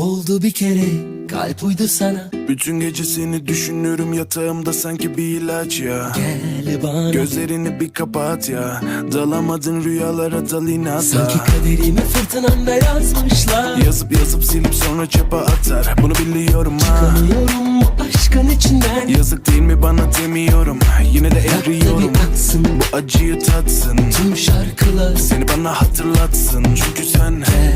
Oldu bir kere kalp uydu sana. Bütün gece seni düşünürüm yatağımda sanki bir ilaç ya. Gel bana. Gözlerini bir kapat ya. Dalamadın rüyalara dal inatla Sanki kaderimi fırtınamda yazmışlar Yazıp yazıp silip sonra çöpe atar. Bunu biliyorum ha. Kanıyorum bu aşkın içinden. Yazık değil mi bana demiyorum. Yine de eriyorum bir aksın. Bu acıyı tatsın. Tüm şarkılar. Seni bana hatırlatsın. Çünkü sen Gel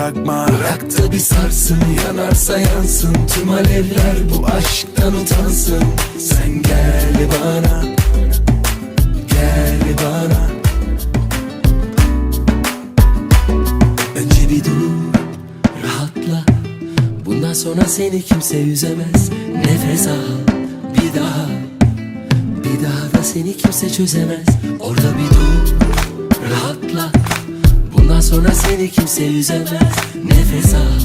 bırakma. Bırak da bir sarsın yanarsa yansın. Tüm alevler bu aşktan utansın. Sen gel bana Gel bana. Önce bir dur rahatla. Bundan sonra seni kimse üzemez. Nefes al bir daha. Bir daha da seni kimse çözemez. Orada bir dur Bundan sonra seni kimse üzemez. Nefes al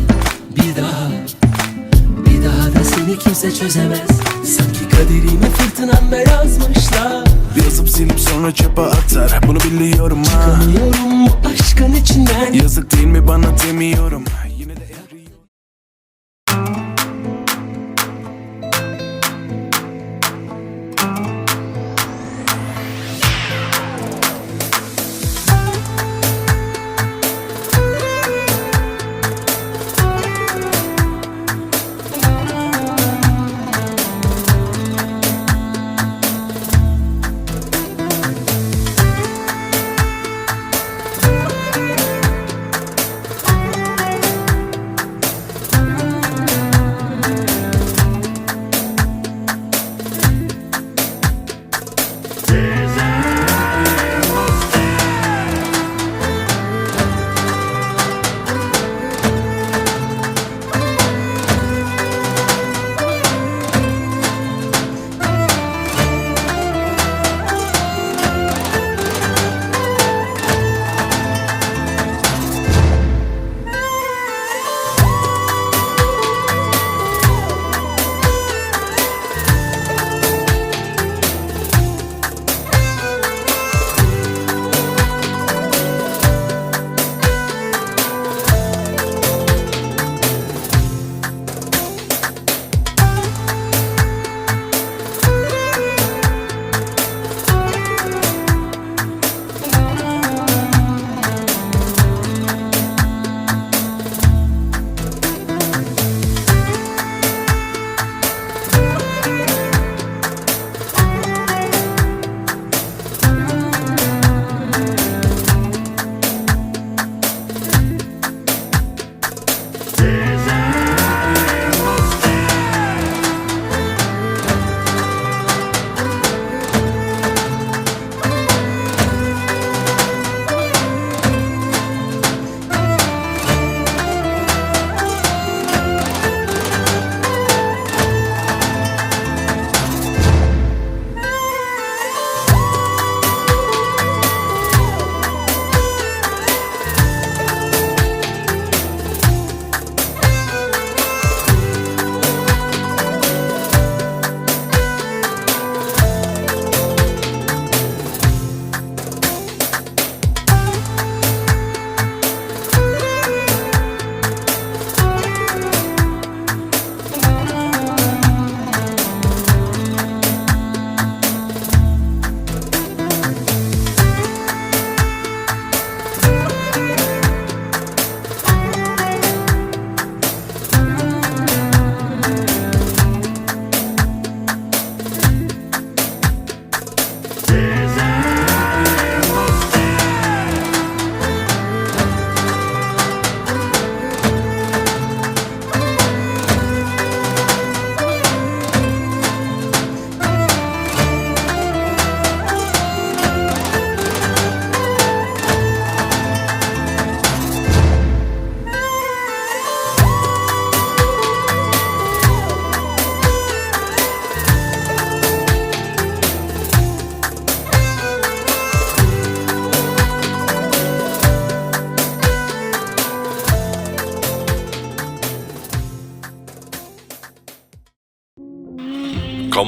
bir daha. Bir daha da seni kimse çözemez. Sanki kaderimi fırtınamda yazmışlar. Yazıp silip sonra çöpe atar. Bunu biliyorum ha. Kanıyorum bu aşkın içinden. Yazık değil mi bana demiyorum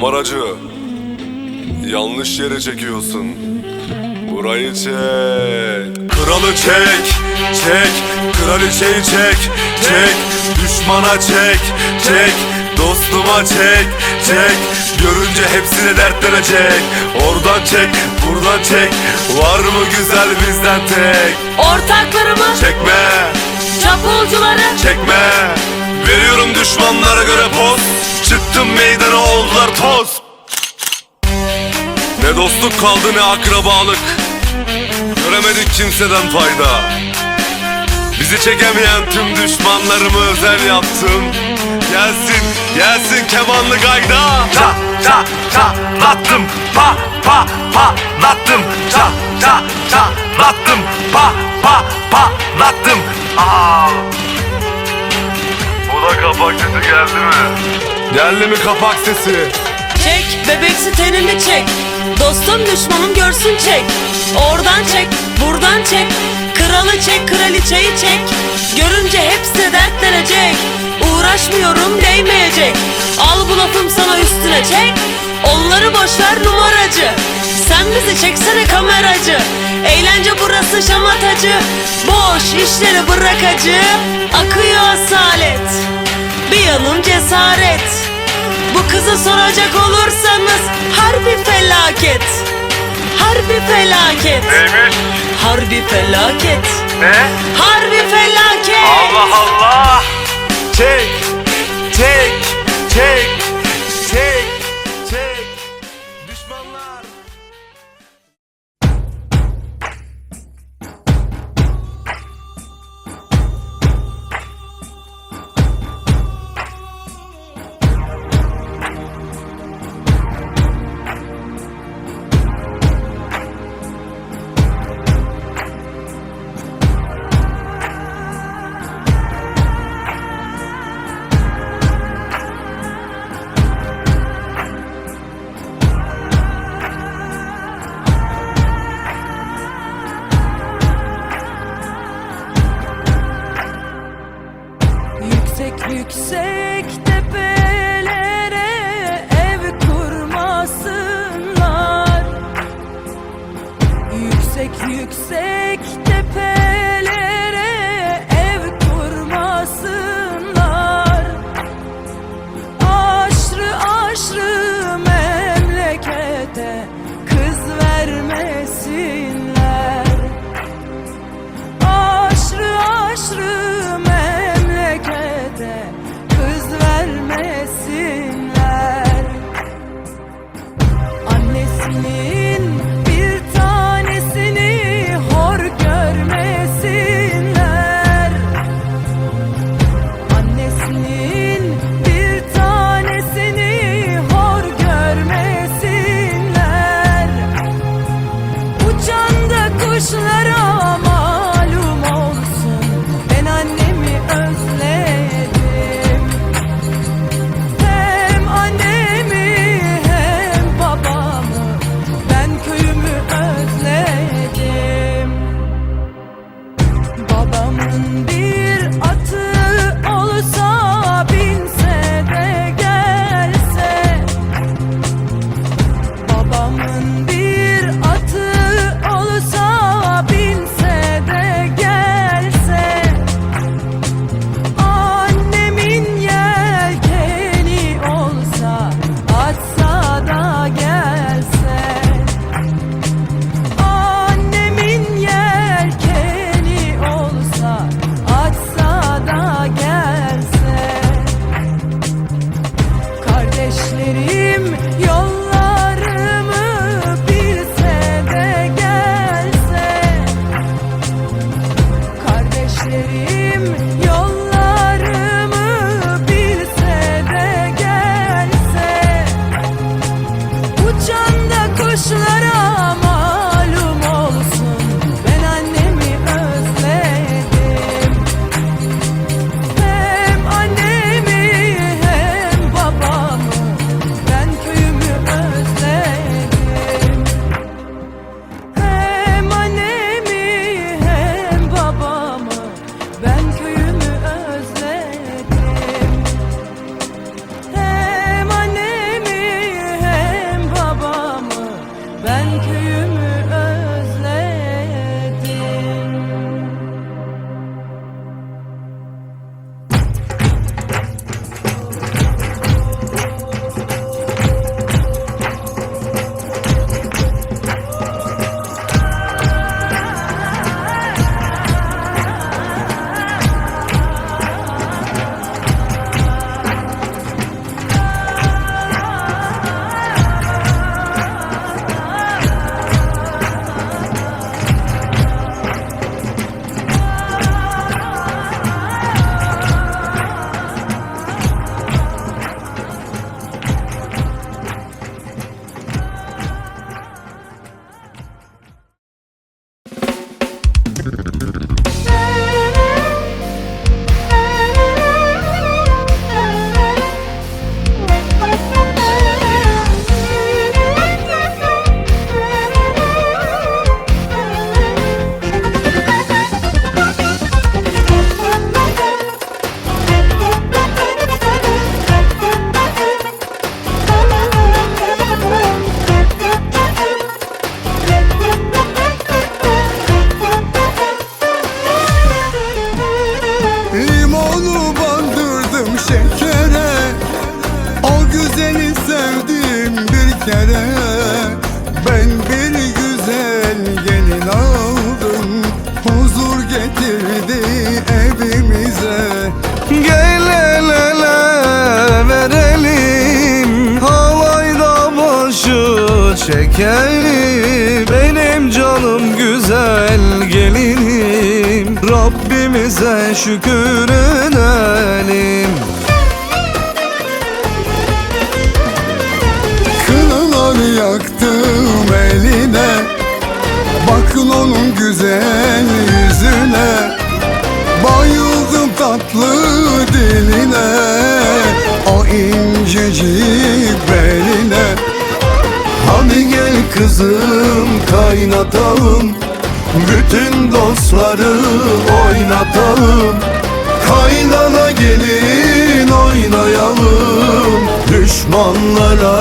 Kameracı, yanlış yere çekiyorsun. Burayı çek. Kralı çek Çek. Kraliçeyi çek Çek. Düşmana çek Çek. Dostuma çek Çek. Görünce hepsine dertlenecek Oradan çek Buradan çek. Var mı güzel bizden tek? Ortaklarımı, Çekme. çapulcuları Çekme. Veriyorum düşmanlara göre poz Çıktım meydana oldular toz. Ne dostluk kaldı ne akrabalık. Göremedik kimseden fayda. Bizi çekemeyen tüm düşmanlarımı özel yaptım. Gelsin, gelsin kemanlı gayda. Ça, ça, ça, lattım Pa, pa, pa, lattım Ça, ça, ça, lattım Pa, pa, pa, lattım Aa. Bu da kapak geldi mi? Geldi mi kapak sesi? Çek, bebeksi tenini çek? Dostum düşmanım görsün çek. Oradan çek, buradan çek. Kralı çek, kraliçeyi çek. Görünce hepsi dertlenecek. Uğraşmıyorum değmeyecek. Al bu lafım sana üstüne çek. Onları boşver numaracı. Sen bizi çeksene kameracı. Eğlence burası şamatacı. Boş işleri bırak acı Akıyor asalet. Bir yanım cesaret bu kızı soracak olursanız harbi felaket Harbi felaket Neymiş? Harbi felaket Ne? Harbi felaket Allah Allah! Çek, çek, çek, çek. Yüksek yüksek tepelere Şekerim benim canım güzel gelinim. Rabbimize şükür edelim. Kınalar yaktım eline Bakın onun güzel yüzüne. Bayıldım tatlı diline O incecik beline. Gel kızım kaynatalım. Bütün dostları oynatalım. Kaynana gelin oynayalım. Düşmanlara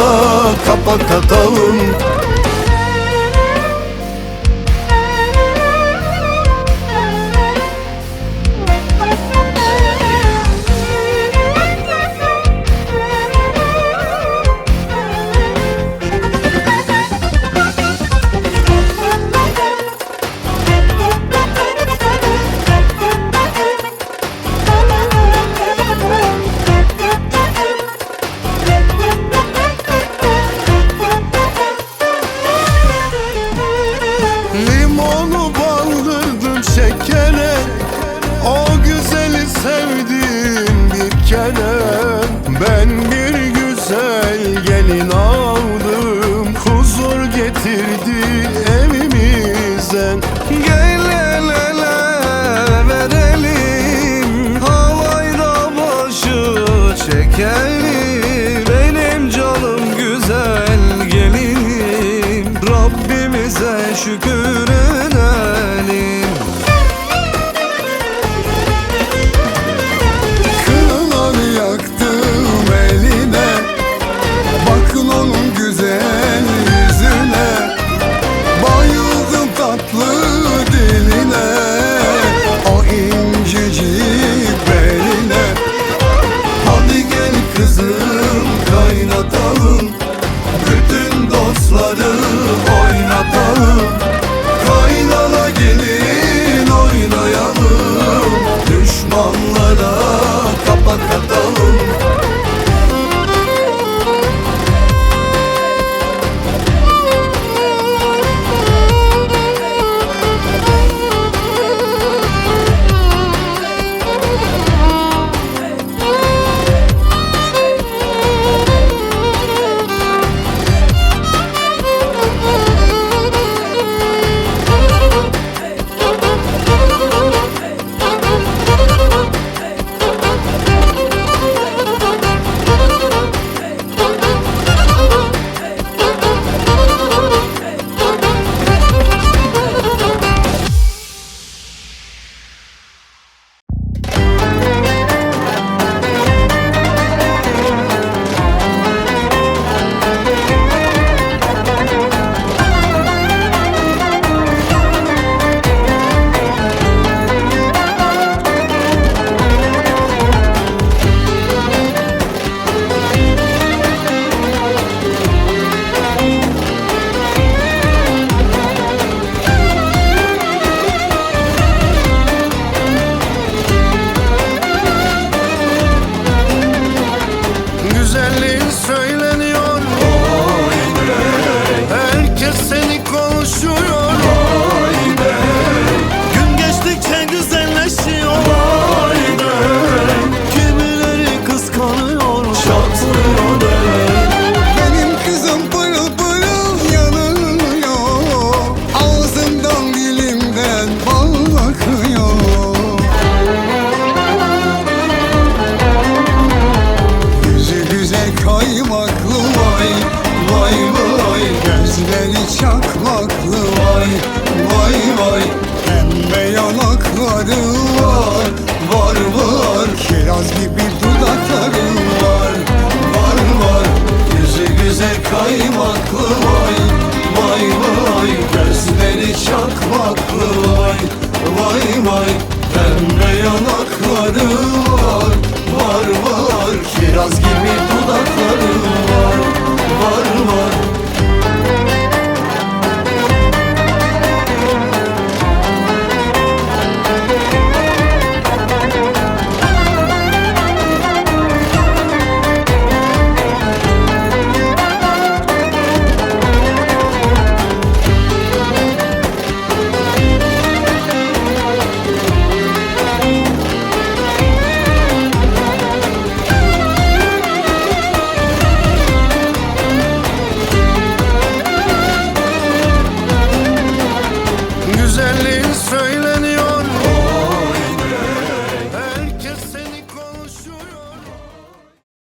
kapak atalım. Kiraz gibi dudakları var. Var var. Yüzü güzel kaymaklı vay. Vay vay. Gözleri çakmaklı vay. Vay vay. Pembe yanakları var. Var var. Kiraz gibi